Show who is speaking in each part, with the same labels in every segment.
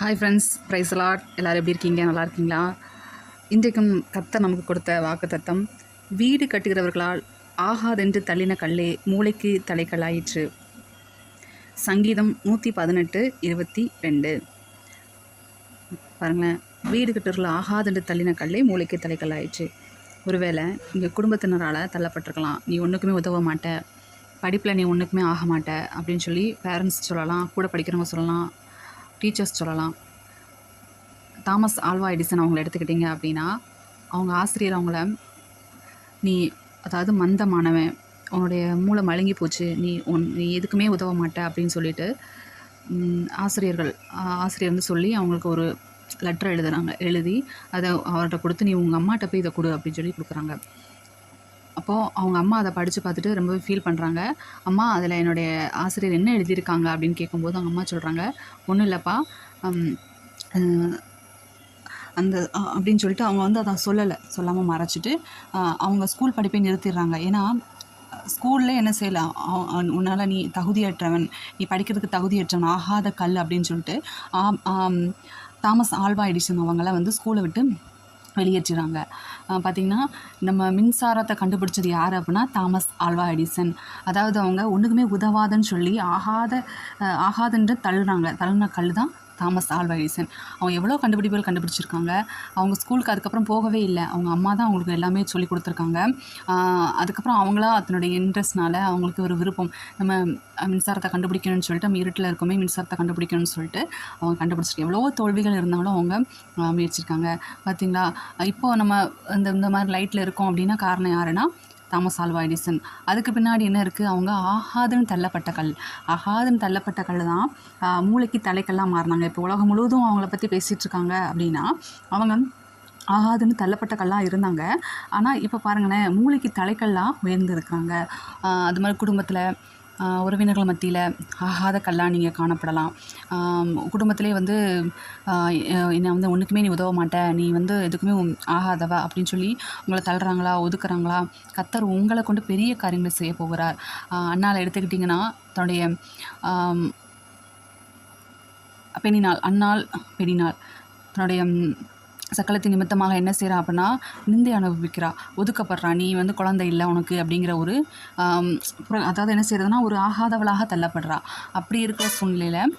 Speaker 1: hi friends price allot எல்லோரும் எப்படி இருக்கீங்க நல்லா இருக்கீங்களா இன்றைக்கும் கத்த நமக்கு கொடுத்த வாக்கு தத்தம் வீடு கட்டுகிறவர்களால் ஆகாதென்று தள்ளின கல்லே மூளைக்கு தலைக்கல்லாயிற்று சங்கீதம் நூற்றி பதினெட்டு இருபத்தி ரெண்டு பாருங்களேன் வீடு கட்டுறவர்கள் ஆகாதென்று தள்ளின கல்லே மூளைக்கு தலைக்கல்லாயிற்று ஒருவேளை இங்கே குடும்பத்தினரால் தள்ளப்பட்டிருக்கலாம் நீ ஒன்றுக்குமே உதவ மாட்டேன் படிப்பில் நீ ஒன்றுக்குமே ஆக மாட்டே அப்படின்னு சொல்லி பேரண்ட்ஸ் சொல்லலாம் கூட படிக்கிறவங்க சொல்லலாம் டீச்சர்ஸ் சொல்லலாம் தாமஸ் ஆல்வா எடிசன் அவங்கள எடுத்துக்கிட்டிங்க அப்படின்னா அவங்க ஆசிரியர் அவங்கள நீ அதாவது மந்தமானவன் உன்னுடைய மூளை மழுங்கி போச்சு நீ உன் நீ எதுக்குமே உதவ மாட்டே அப்படின்னு சொல்லிட்டு ஆசிரியர்கள் ஆசிரியர் வந்து சொல்லி அவங்களுக்கு ஒரு லெட்டர் எழுதுகிறாங்க எழுதி அதை அவர்கிட்ட கொடுத்து நீ உங்கள் அம்மாட்ட போய் இதை கொடு அப்படின்னு சொல்லி கொடுக்குறாங்க அப்போது அவங்க அம்மா அதை படித்து பார்த்துட்டு ரொம்பவே ஃபீல் பண்ணுறாங்க அம்மா அதில் என்னுடைய ஆசிரியர் என்ன எழுதியிருக்காங்க அப்படின்னு கேட்கும்போது அவங்க அம்மா சொல்கிறாங்க ஒன்றும் இல்லைப்பா அந்த அப்படின்னு சொல்லிட்டு அவங்க வந்து அதை சொல்லலை சொல்லாமல் மறைச்சிட்டு அவங்க ஸ்கூல் படிப்பை நிறுத்திடுறாங்க ஏன்னா ஸ்கூலில் என்ன செய்யலாம் உன்னால் நீ தகுதியற்றவன் நீ படிக்கிறதுக்கு தகுதியற்றவன் ஆகாத கல் அப்படின்னு சொல்லிட்டு தாமஸ் ஆல்வா எடிஷன் அவங்களாம் வந்து ஸ்கூலை விட்டு வெளியேற்றுறாங்க பார்த்திங்கன்னா நம்ம மின்சாரத்தை கண்டுபிடிச்சது யார் அப்படின்னா தாமஸ் ஆல்வா எடிசன் அதாவது அவங்க ஒன்றுக்குமே உதவாதன்னு சொல்லி ஆகாத ஆகாதுன்ற தள்ளுறாங்க தள்ளுன கல் தான் தாமஸ் ஆல்வா எடிசன் அவங்க எவ்வளோ கண்டுபிடிப்புகள் கண்டுபிடிச்சிருக்காங்க அவங்க ஸ்கூலுக்கு அதுக்கப்புறம் போகவே இல்லை அவங்க அம்மா தான் அவங்களுக்கு எல்லாமே சொல்லி கொடுத்துருக்காங்க அதுக்கப்புறம் அவங்களா அதனுடைய இன்ட்ரெஸ்ட்னால அவங்களுக்கு ஒரு விருப்பம் நம்ம மின்சாரத்தை கண்டுபிடிக்கணும்னு சொல்லிட்டு நம்ம இருட்டில் இருக்கோமே மின்சாரத்தை கண்டுபிடிக்கணும்னு சொல்லிட்டு அவங்க கண்டுபிடிச்சிருக்காங்க எவ்வளோ தோல்விகள் இருந்தாலும் அவங்க முயற்சிருக்காங்க பார்த்தீங்களா இப்போது நம்ம இந்த இந்த மாதிரி லைட்டில் இருக்கோம் அப்படின்னா காரணம் யாருன்னா தாமஸ் ஆல்வா எடிசன் அதுக்கு பின்னாடி என்ன இருக்குது அவங்க ஆகாதுன்னு தள்ளப்பட்ட கல் ஆகாதுன்னு தள்ளப்பட்ட கல் தான் மூளைக்கு தலைக்கல்லாம் மாறினாங்க இப்போ உலகம் முழுவதும் அவங்கள பற்றி பேசிகிட்டு இருக்காங்க அப்படின்னா அவங்க ஆகாதுன்னு தள்ளப்பட்ட கல்லாக இருந்தாங்க ஆனால் இப்போ பாருங்களேன் மூளைக்கு தலைக்கல்லாம் உயர்ந்துருக்காங்க அது மாதிரி குடும்பத்தில் உறவினர்கள் மத்தியில் ஆகாத கல்லாக நீங்கள் காணப்படலாம் குடும்பத்திலே வந்து என்னை வந்து ஒன்றுக்குமே நீ உதவ மாட்டேன் நீ வந்து எதுக்குமே ஆகாதவ அப்படின்னு சொல்லி உங்களை தள்ளுறாங்களா ஒதுக்குறாங்களா கத்தர் உங்களை கொண்டு பெரிய காரியங்களை செய்ய போகிறார் அண்ணாவில் எடுத்துக்கிட்டிங்கன்னா தன்னுடைய பெணினால் அன்னாள் பெணினால் தன்னுடைய சக்கலத்தின் நிமித்தமாக என்ன செய்கிறா அப்படின்னா நிந்தை அனுபவிக்கிறா ஒதுக்கப்படுறா நீ வந்து குழந்தை இல்லை உனக்கு அப்படிங்கிற ஒரு அதாவது என்ன செய்கிறதுனா ஒரு ஆகாதவளாக தள்ளப்படுறா அப்படி இருக்கிற சூழ்நிலையில்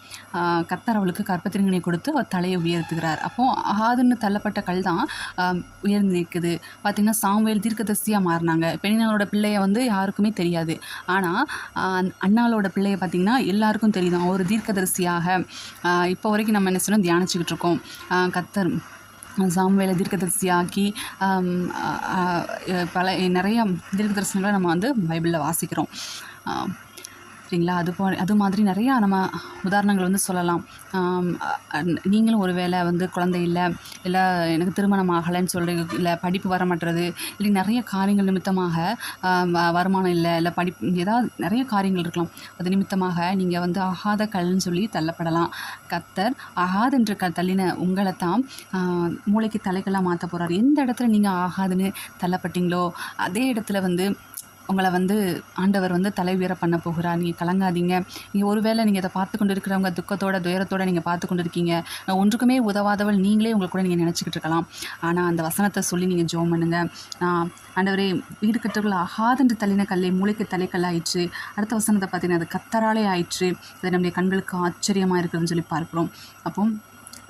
Speaker 1: கத்தர் அவளுக்கு கற்பத்திரிங்கனை கொடுத்து அவர் தலையை உயர்த்துகிறார் அப்போது ஆகாதுன்னு தள்ளப்பட்ட கல் தான் உயர்ந்து நிற்குது பார்த்திங்கன்னா சாம்வேல் தீர்க்கதரிசியாக மாறினாங்க பெண்ணினோட பிள்ளையை வந்து யாருக்குமே தெரியாது ஆனால் அண்ணாளோட பிள்ளையை பார்த்திங்கன்னா எல்லாருக்கும் தெரியுதான் ஒரு தீர்க்கதரிசியாக இப்போ வரைக்கும் நம்ம என்ன செய்யணும் தியானிச்சுக்கிட்டு இருக்கோம் கத்தர் சாமுவேல தீர்க்கதரிசியாக்கி பல நிறையா தீர்க்கதரிசனங்களை நம்ம வந்து பைபிளில் வாசிக்கிறோம் சரிங்களா அது போ அது மாதிரி நிறையா நம்ம உதாரணங்கள் வந்து சொல்லலாம் நீங்களும் ஒரு வேளை வந்து குழந்தை இல்லை இல்லை எனக்கு திருமணம் ஆகலைன்னு சொல்கிற இல்லை படிப்பு வர மாட்டுறது இல்லை நிறைய காரியங்கள் நிமித்தமாக வருமானம் இல்லை இல்லை படிப்பு ஏதாவது நிறைய காரியங்கள் இருக்கலாம் அது நிமித்தமாக நீங்கள் வந்து ஆகாத கல்ன்னு சொல்லி தள்ளப்படலாம் கத்தர் ஆகாதுன்ற என்று க தள்ளின உங்களை தான் மூளைக்கு தலைக்கெல்லாம் மாற்ற போகிறார் எந்த இடத்துல நீங்கள் ஆகாதுன்னு தள்ளப்பட்டீங்களோ அதே இடத்துல வந்து உங்களை வந்து ஆண்டவர் வந்து தலைவீர பண்ண போகிறார் நீங்கள் கலங்காதீங்க நீங்கள் ஒருவேளை நீங்கள் இதை பார்த்து கொண்டு இருக்கிறவங்க துக்கத்தோட துயரத்தோட நீங்கள் பார்த்து கொண்டு இருக்கீங்க ஒன்றுக்குமே உதவாதவள் நீங்களே உங்களை கூட நீங்கள் நினச்சிக்கிட்டு இருக்கலாம் ஆனால் அந்த வசனத்தை சொல்லி நீங்கள் ஜோம் பண்ணுங்கள் ஆண்டவரே வீடு கட்டுகள் ஆகாதென்று தள்ளின கல்லை மூளைக்கு தலைக்கல் ஆயிடுச்சு அடுத்த வசனத்தை பார்த்தீங்கன்னா அது கத்தராலே ஆயிடுச்சு அது நம்முடைய கண்களுக்கு ஆச்சரியமாக இருக்குதுன்னு சொல்லி பார்க்குறோம் அப்போ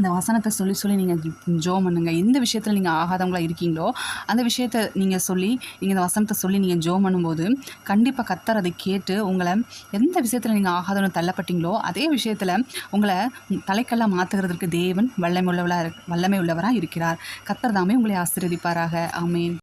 Speaker 1: இந்த வசனத்தை சொல்லி சொல்லி நீங்கள் ஜோ பண்ணுங்கள் எந்த விஷயத்தில் நீங்கள் ஆகாதவங்களாக இருக்கீங்களோ அந்த விஷயத்தை நீங்கள் சொல்லி நீங்கள் இந்த வசனத்தை சொல்லி நீங்கள் ஜோ பண்ணும்போது கண்டிப்பாக கத்தர் அதை கேட்டு உங்களை எந்த விஷயத்தில் நீங்கள் ஆகாதவங்க தள்ளப்பட்டீங்களோ அதே விஷயத்தில் உங்களை தலைக்கெல்லாம் மாற்றுகிறதுக்கு தேவன் வல்லமை உள்ளவளாக வல்லமை உள்ளவராக இருக்கிறார் கத்தர் தாமே உங்களை ஆசீர்வதிப்பாராக ஆமேன்